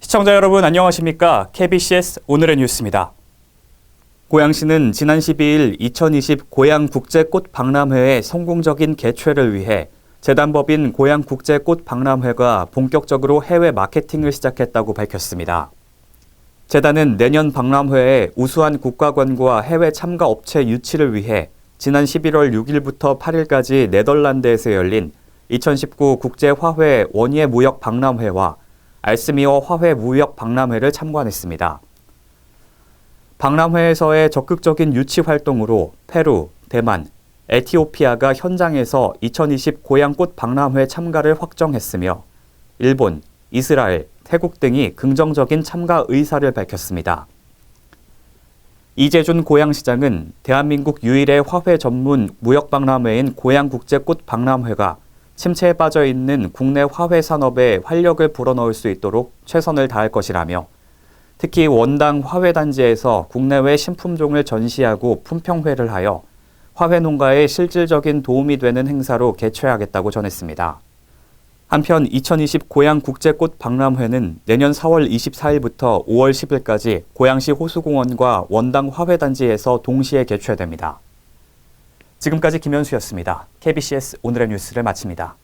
시청자 여러분 안녕하십니까? KBCS 오늘의 뉴스입니다. 고양시는 지난 12일 2020 고양국제꽃 박람회의 성공적인 개최를 위해 재단법인 고양국제꽃 박람회가 본격적으로 해외 마케팅을 시작했다고 밝혔습니다. 재단은 내년 박람회에 우수한 국가관과 해외 참가 업체 유치를 위해 지난 11월 6일부터 8일까지 네덜란드에서 열린 2019 국제화훼 원예 무역 박람회와 알스미어 화훼 무역 박람회를 참관했습니다. 박람회에서의 적극적인 유치 활동으로 페루, 대만, 에티오피아가 현장에서 2020 고향꽃 박람회 참가를 확정했으며 일본, 이스라엘, 태국 등이 긍정적인 참가 의사를 밝혔습니다. 이재준 고양시장은 대한민국 유일의 화훼 전문 무역박람회인 고양국제꽃 박람회가 침체에 빠져 있는 국내 화훼 산업에 활력을 불어넣을 수 있도록 최선을 다할 것이라며 특히 원당 화훼 단지에서 국내외 신품종을 전시하고 품평회를 하여 화훼 농가에 실질적인 도움이 되는 행사로 개최하겠다고 전했습니다. 한편 2020 고양 국제꽃 박람회는 내년 4월 24일부터 5월 10일까지 고양시 호수공원과 원당 화훼 단지에서 동시에 개최됩니다. 지금까지 김현수였습니다. KBCS 오늘의 뉴스를 마칩니다.